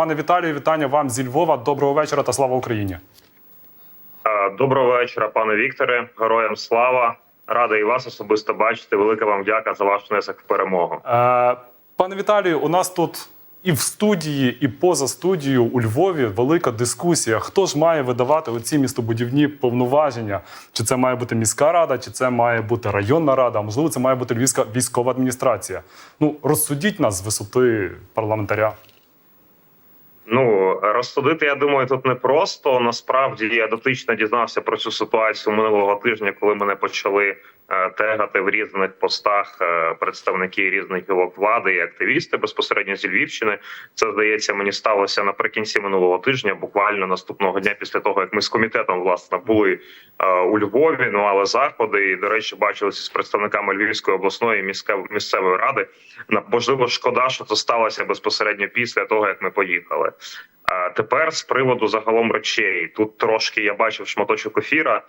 Пане Віталію, вітання вам зі Львова. Доброго вечора та слава Україні. Е, Доброго вечора, пане Вікторе. Героям слава. Радий вас особисто бачити. Велика вам дяка за ваш внесок в перемогу. Е, пане Віталію, у нас тут і в студії, і поза студією у Львові велика дискусія. Хто ж має видавати оці містобудівні повноваження? Чи це має бути міська рада, чи це має бути районна рада? А можливо, це має бути львівська військова адміністрація. Ну розсудіть нас з висоти парламентаря. Ну розсудити, я думаю, тут не просто. Насправді я дотично дізнався про цю ситуацію минулого тижня, коли мене почали тегати в різних постах е, представники різних гілок влади і активісти безпосередньо зі Львівщини. Це здається, мені сталося наприкінці минулого тижня, буквально наступного дня після того, як ми з комітетом власне були е, у Львові. Ну але заходи і до речі, бачилися з представниками Львівської обласної місцевої ради. На- Можливо, шкода, що це сталося безпосередньо після того, як ми поїхали. Тепер з приводу загалом речей тут трошки я бачив шматочок ефіра.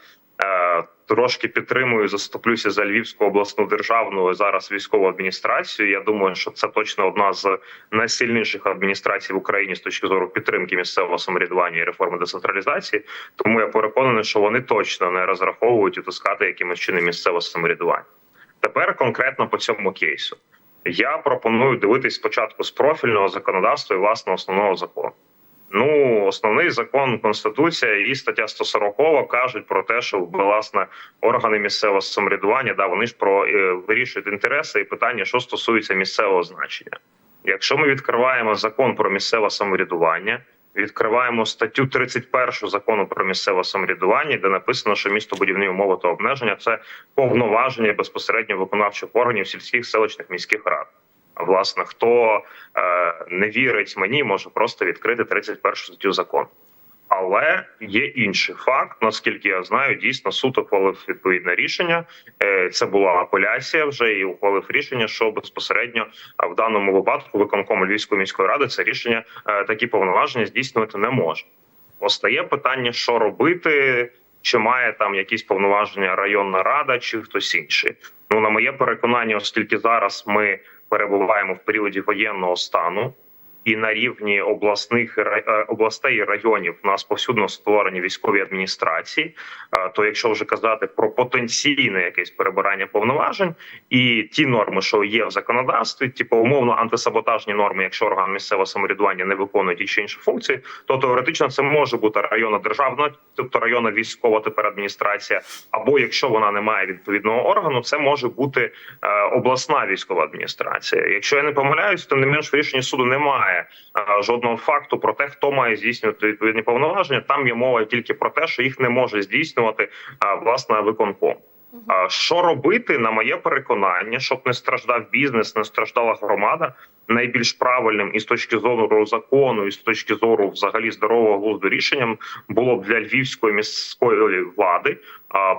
е, Трошки підтримую, заступлюся за Львівську обласну державну зараз військову адміністрацію. Я думаю, що це точно одна з найсильніших адміністрацій в Україні з точки зору підтримки місцевого самоврядування і реформи децентралізації. Тому я переконаний, що вони точно не розраховують утискати якимось чином місцеве самоврядування. Тепер конкретно по цьому кейсу. Я пропоную дивитись спочатку з профільного законодавства і власне основного закону. Ну, основний закон Конституція і стаття 140 кажуть про те, що власне органи місцевого самоврядування да вони ж про е, вирішують інтереси і питання, що стосується місцевого значення. Якщо ми відкриваємо закон про місцеве самоврядування, відкриваємо статтю 31 закону про місцеве самоврядування, де написано, що містобудівні умови та обмеження це повноваження безпосередньо виконавчих органів сільських селищних міських рад. Власне, хто е, не вірить мені, може просто відкрити 31 статтю закону. Але є інший факт, наскільки я знаю, дійсно суд ухвалив відповідне рішення. Е, Це була апеляція вже і ухвалив рішення, що безпосередньо в даному випадку виконком Львівської міської ради це рішення е, такі повноваження здійснювати не може. Постає питання, що робити, чи має там якісь повноваження районна рада, чи хтось інший. Ну на моє переконання, оскільки зараз ми перебуваємо в періоді воєнного стану. І на рівні обласних е, областей і районів у нас повсюдно створені військові адміністрації. То якщо вже казати про потенційне якесь перебирання повноважень і ті норми, що є в законодавстві, типу умовно антисаботажні норми, якщо орган місцевого самоврядування не виконує ті чи інші функції, то теоретично це може бути районна державна, тобто районна військова тепер адміністрація, або якщо вона не має відповідного органу, це може бути е, обласна військова адміністрація. Якщо я не помиляюсь, тим не менш в рішенні суду немає е, жодного факту про те, хто має здійснювати відповідні повноваження. Там є мова тільки про те, що їх не може здійснювати власне виконком. А Що робити, на моє переконання, щоб не страждав бізнес, не страждала громада. Найбільш правильним і з точки зору закону, і з точки зору взагалі здорового глузду рішенням було б для львівської міської влади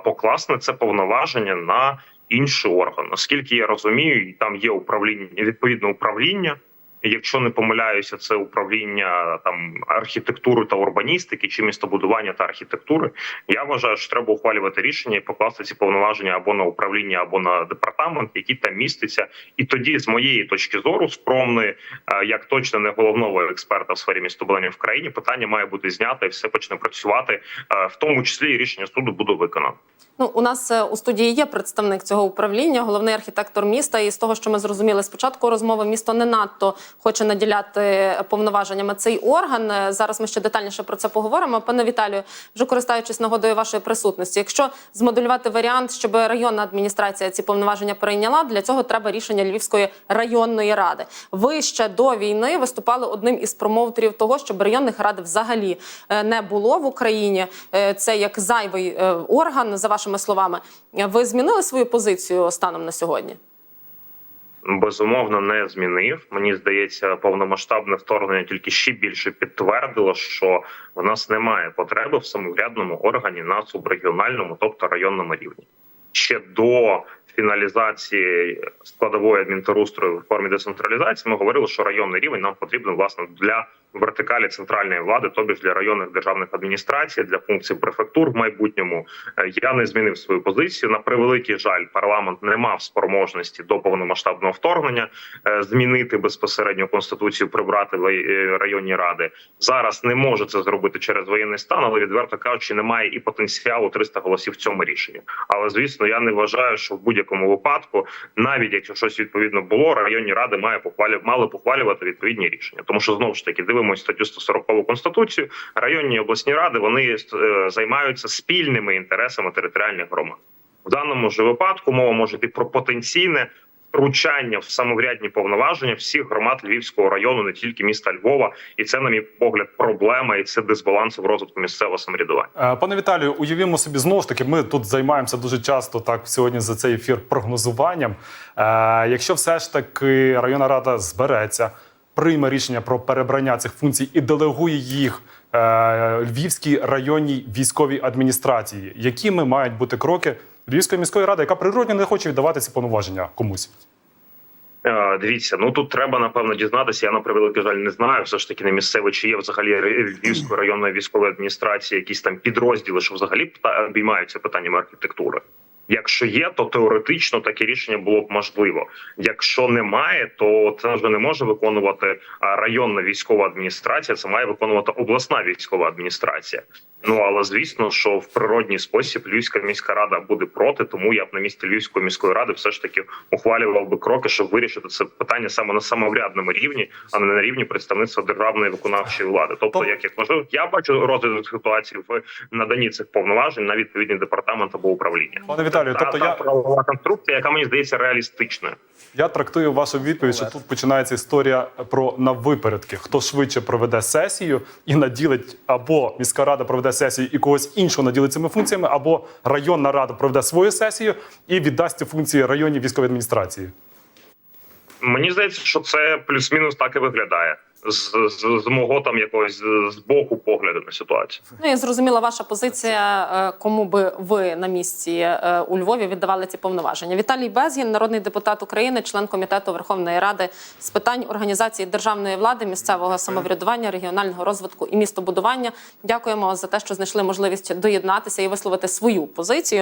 покласти це повноваження на інший орган. Наскільки я розумію, там є управління відповідне управління. Якщо не помиляюся, це управління там архітектури та урбаністики чи містобудування та архітектури. Я вважаю, що треба ухвалювати рішення і покласти ці повноваження або на управління, або на департамент, який там міститься. І тоді, з моєї точки зору, скромної, е, як точно не головного експерта в сфері містобудування в країні, питання має бути знято і все почне працювати, е, в тому числі і рішення суду буде виконано. Ну, у нас е, у студії є представник цього управління, головний архітектор міста. І з того, що ми зрозуміли спочатку розмови, місто не надто хоче наділяти повноваженнями цей орган. Е, Зараз ми ще детальніше про це поговоримо. Пане Віталію, вже користуючись нагодою вашої присутності. Якщо змоделювати варіант, щоб районна адміністрація ці повноваження прийняла, для цього треба рішення Львівської районної ради. Ви ще до війни виступали одним із промоутерів того, щоб районних рад взагалі е, не було в Україні. Це як зайвий орган, за вашими словами. Ви змінили свою позицію станом на сьогодні? безумовно не змінив. Мені здається, повномасштабне вторгнення тільки ще більше підтвердило, що в нас немає потреби в самоврядному органі на субрегіональному, тобто районному рівні. Ще до фіналізації складової адмінтерустрою в формі децентралізації, ми говорили, що районний рівень нам потрібен власне для вертикалі центральної влади, тобі ж для районних державних адміністрацій, для функцій префектур в майбутньому. Е, Я не змінив свою позицію. На превеликий жаль, парламент не мав спроможності до повномасштабного вторгнення е, змінити безпосередньо конституцію, прибрати е, районні ради. Зараз не може це зробити через воєнний стан, але відверто кажучи, немає і потенціалу 300 голосів в цьому рішенні. Але звісно, я не вважаю, що в будь-якому випадку, навіть якщо щось відповідно було, районні ради має похвалю, мали похвалювати відповідні рішення. Тому що знову ж таки дивимося статтю 140 конституцію. Районні і обласні ради вони е, займаються спільними інтересами територіальних громад. В даному ж випадку мова може йти про потенційне втручання в самоврядні повноваження всіх громад Львівського району, не тільки міста Львова, і це, на мій погляд, проблема, і це дисбаланс в розвитку місцевого самоврядування. Е, Пане Віталію, уявімо собі знову ж таки, ми тут займаємося дуже часто так сьогодні за цей ефір прогнозуванням. Е, якщо все ж таки районна рада збереться, прийме рішення про перебрання цих функцій і делегує їх е, Львівській районній військовій адміністрації, якими мають бути кроки Львівської міської ради, яка природньо не хоче віддавати ці повноваження комусь? Е, Дивіться, ну тут треба напевно дізнатися. Я на превеликий жаль не знаю. Все ж таки не місцеве, чи є взагалі Львівської районної військової адміністрації якісь там підрозділи, що взагалі обіймаються питаннями архітектури. Якщо є, то теоретично таке рішення було б можливо. Якщо немає, то це вже не може виконувати районна військова адміністрація. Це має виконувати обласна військова адміністрація. Ну але звісно, що в природній спосіб Львівська міська рада буде проти, тому я б на місці Львівської міської ради все ж таки ухвалював би кроки, щоб вирішити це питання саме на самоврядному рівні, а не на рівні представництва державної виконавчої влади. Тобто, як як можливо, я бачу розвиток ситуації в наданні цих повноважень на відповідні департамент або управління. Пане Віталію, тобто та я, правова конструкція, яка мені здається реалістичною. я трактую вашу відповідь, що тут починається історія про навипередки. Хто швидше проведе сесію і наділить, або міська рада проведе сесію і когось іншого наділить цими функціями, або районна рада проведе свою сесію і віддасть ці функції районній військовій адміністрації. Мені здається, що це плюс-мінус так і виглядає з, з, з мого там якогось з- боку погляду на ситуацію. Ну і зрозуміла ваша позиція, е, кому би ви на місці е, у Львові віддавали ці повноваження. Віталій Безгін, народний депутат України, член комітету Верховної Ради з питань організації державної влади, місцевого самоврядування, регіонального розвитку і містобудування. Дякуємо за те, що знайшли можливість доєднатися і висловити свою позицію.